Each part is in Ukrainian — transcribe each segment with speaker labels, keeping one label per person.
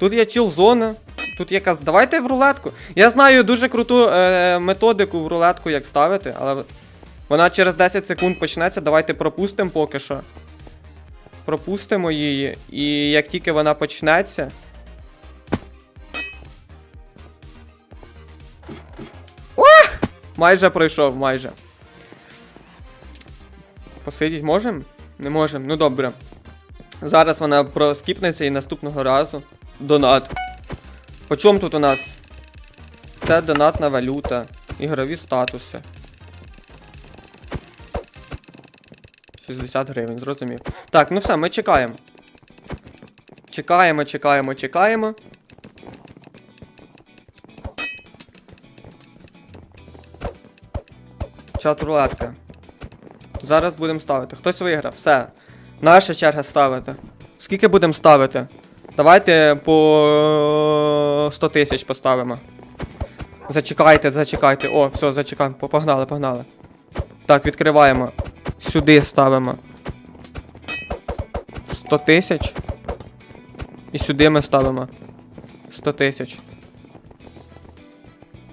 Speaker 1: Тут є чіл-зона. Тут є каз. Давайте в рулетку. Я знаю дуже круту е, методику в рулетку, як ставити, але вона через 10 секунд почнеться. Давайте пропустимо поки що. Пропустимо її. І як тільки вона почнеться. О! Майже пройшов, майже. Посидіть можемо? Не можемо. Ну добре. Зараз вона проскіпнеться і наступного разу. Донат. По чому тут у нас? Це донатна валюта. Ігрові статуси. 60 гривень, зрозумів. Так, ну все, ми чекаємо. Чекаємо, чекаємо, чекаємо. Чат рулетка. Зараз будемо ставити. Хтось виграв. Все. Наша черга ставити. Скільки будемо ставити? Давайте по 100 тисяч поставимо. Зачекайте, зачекайте. О, все, зачекаємо. Погнали, погнали. Так, відкриваємо. Сюди ставимо. 100 тисяч. І сюди ми ставимо. 100 тисяч.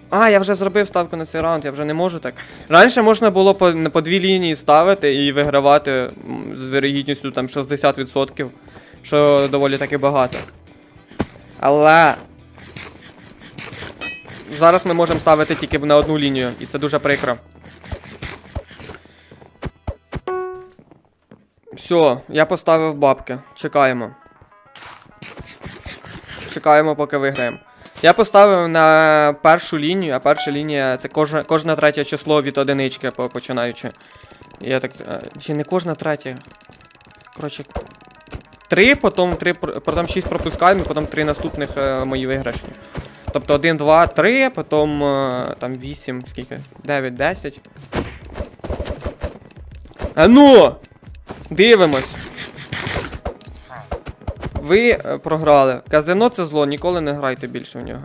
Speaker 1: А, я вже зробив ставку на цей раунд, я вже не можу так. Раніше можна було по, по дві лінії ставити і вигравати з вірогідністю там 60%, що доволі таки багато. Але. Зараз ми можемо ставити тільки на одну лінію, і це дуже прикро. Все, я поставив бабки. Чекаємо. Чекаємо, поки виграємо. Я поставив на першу лінію, а перша лінія це кожне, кожне третє число від одинички починаючи. Я так. е, Чи не кожна третя? Коротше. Три, потім три, потім шість пропускаємо, потім три наступних е, мої виграшні. Тобто 1, 2, 3, потім е, там 8, скільки? 9, 10. А ну! Дивимось. Ви е, програли. Казино це зло, ніколи не грайте більше в нього.